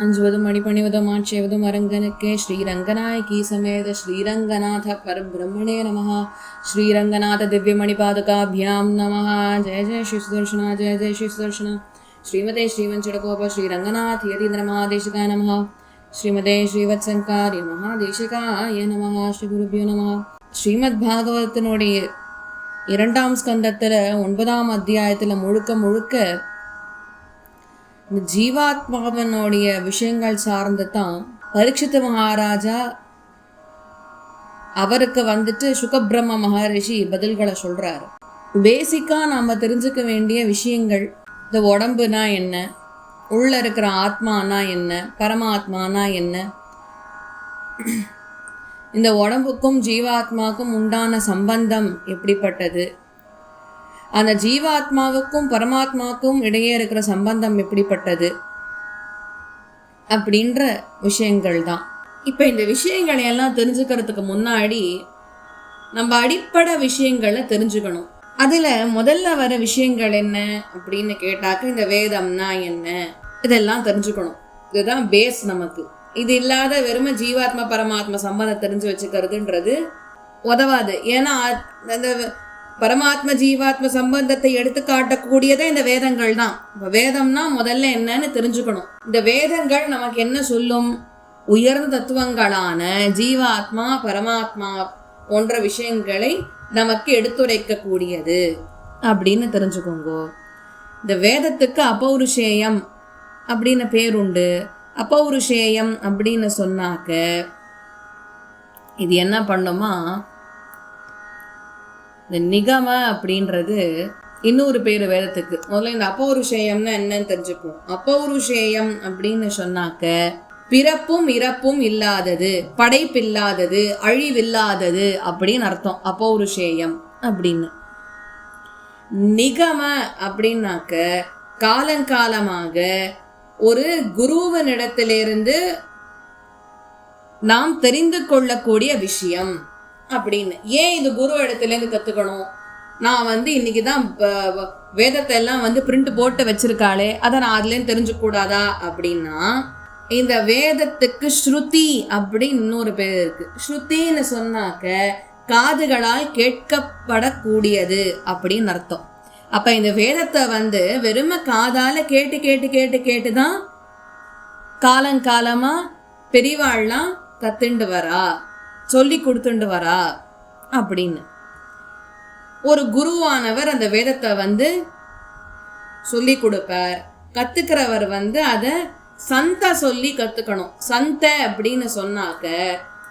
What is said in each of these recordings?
அஞ்சுவதும் அடிபணிவதும் ஆட்சேவதும் அரங்கனுக்கே ஸ்ரீரங்கநாயகி சமேத ஸ்ரீரங்கநாத பரபிரம்மணே நம ஸ்ரீரங்கநாத திவ்யமணிபாதுகாபியாம் நம ஜெய ஜெய ஸ்ரீ சுதர்ஷனா ஜெய ஜெய ஸ்ரீ சுதர்ஷனா. ஸ்ரீமதே ஸ்ரீவஞ்சடகோப ஸ்ரீரங்கநாத் யதீந்திர மகாதேசிகாய நம ஸ்ரீமதே ஸ்ரீவத்சங்காரிய மகாதேசிகாய நம ஸ்ரீ குருபியோ நம ஸ்ரீமத் பாகவதத்தினுடைய இரண்டாம் ஸ்கந்தத்தில் ஒன்பதாம் அத்தியாயத்தில் முழுக்க முழுக்க இந்த ஜீவாத்மாவனுடைய விஷயங்கள் சார்ந்து தான் பரீட்சித்த மகாராஜா அவருக்கு வந்துட்டு சுகபிரம்ம மகரிஷி பதில்களை சொல்றாரு. பேசிக்கா நாம தெரிஞ்சுக்க வேண்டிய விஷயங்கள் இந்த உடம்புனா என்ன உள்ள இருக்கிற ஆத்மானா என்ன பரமாத்மானா என்ன இந்த உடம்புக்கும் ஜீவாத்மாவுக்கும் உண்டான சம்பந்தம் எப்படிப்பட்டது அந்த ஜீவாத்மாவுக்கும் பரமாத்மாவுக்கும் இடையே இருக்கிற சம்பந்தம் எப்படிப்பட்டது அப்படின்ற விஷயங்கள் தான் இப்போ இந்த விஷயங்களை எல்லாம் தெரிஞ்சுக்கிறதுக்கு முன்னாடி நம்ம அடிப்படை விஷயங்களை தெரிஞ்சுக்கணும். அதில் முதல்ல வர விஷயங்கள் என்ன அப்படின்னு கேட்டாக்க இந்த வேதம்னா என்ன? இதெல்லாம் தெரிஞ்சுக்கணும். இதுதான் பேஸ் நமக்கு. இது இல்லாத வெறும ஜீவாத்மா பரமாத்மா சம்பந்தம் தெரிஞ்சு வச்சுக்கிறதுன்றது உதவாது. ஏன்னா அந்த பரமாத்ம ஜீவாத்ம சம்பந்தத்தை எடுத்து காட்டக்கூடியதே இந்த வேதங்கள் தான். இப்போ வேதம்னா முதல்ல என்னன்னு தெரிஞ்சுக்கணும். இந்த வேதங்கள் நமக்கு என்ன சொல்லும்? உயர்ந்த தத்துவங்களான ஜீவாத்மா பரமாத்மா போன்ற விஷயங்களை நமக்கு எடுத்துரைக்கக்கூடியது அப்படின்னு தெரிஞ்சுக்கோங்க. இந்த வேதத்துக்கு அப்பௌருஷேயம் அப்படின்னு பேருண்டு அப்பௌருஷேயம் அப்படின்னு சொன்னாக்க இது என்ன பண்ணுமா? இந்த நிகம அப்படின்றது இன்னொரு பேர் வேதத்துக்கு. முதல்ல இந்த அப்பௌருஷேயம்னா என்னன்னு தெரிஞ்சுப்போம் அப்பௌருஷேயம் அப்படின்னு சொன்னாக்க பிறப்பும் இறப்பும் இல்லாதது படைப்பில்லாதது அழிவில்லாதது அப்படின்னு அர்த்தம். அப்பௌருஷேயம் அப்படின்னு. நிகம அப்படின்னாக்க காலங்காலமாக ஒரு குருவனிடத்திலிருந்து நாம் தெரிந்து கொள்ளக்கூடிய விஷயம். அப்படின்னு. ஏன் இது குரு இடத்துலேருந்து கற்றுக்கணும் நான் வந்து இன்னைக்கு தான் வேதத்தை எல்லாம் வந்து பிரிண்ட் போட்டு வச்சிருக்காளே அதை நான் அதுலேருந்து தெரிஞ்சுக்கூடாதா அப்படின்னா இந்த வேதத்துக்கு ஸ்ருதி அப்படின்னு இன்னொரு பேர் இருக்கு. ஸ்ருதின்னு சொன்னாக்க காதுகளால் கேட்கப்படக்கூடியது அப்படின்னு அர்த்தம். அப்ப இந்த வேதத்தை வந்து வெறும காதால கேட்டு கேட்டு கேட்டு கேட்டு தான் காலங்காலமா பெரியவாள்லாம் கத்துண்டு வரா. சொல்லி கொடுத்துண்டு வரா அப்படின்னு. ஒரு குருவானவர் அந்த வேதத்தை வந்து சொல்லி கொடுப்பார். கத்துக்கிறவர் வந்து அதை சந்த சொல்லி கத்துக்கணும். சந்த அப்படின்னு சொன்னாக்க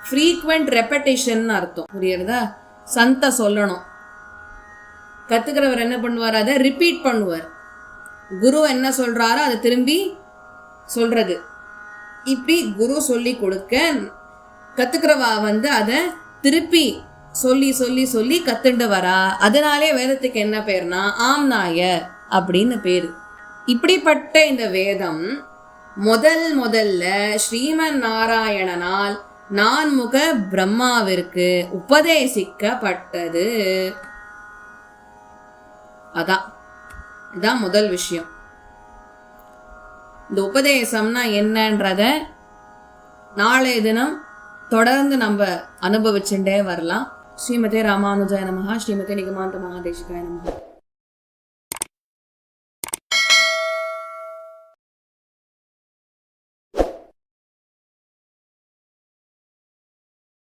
ஃப்ரீக்வெண்ட் ரெப்படேஷன் அர்த்தம். புரியுறதா? சந்த சொல்லணும். கத்துக்கிறவர் என்ன பண்ணுவார்? அதை ரிப்பீட் பண்ணுவார். குரு என்ன சொல்றாரோ அதை திரும்பி சொல்றது. இப்படி குரு சொல்லி கொடுக்க கத்துக்கிறவா வந்து அதை திருப்பி சொல்லி சொல்லி சொல்லி கத்துண்டு வரா அதனாலே வேதத்துக்கு என்ன பேர்னா ஆம்நாய அப்படின்னு பேர். இப்படிப்பட்ட இந்த வேதம் முதல் முதல்ல ஸ்ரீமன் நாராயணனால் நான்முக பிரம்மாவிற்கு உபதேசிக்கப்பட்டது. அதான் இதான் முதல் விஷயம். இந்த உபதேசம்னா என்னன்றத நாளைய தினம் தொடர்ந்து நம்ம அனுபவிச்சுட்டே வரலாம். ஸ்ரீமதே ராமானுஜாய நமகா ஸ்ரீமதே நிகமாந்த மகாதேசிகாய நமகா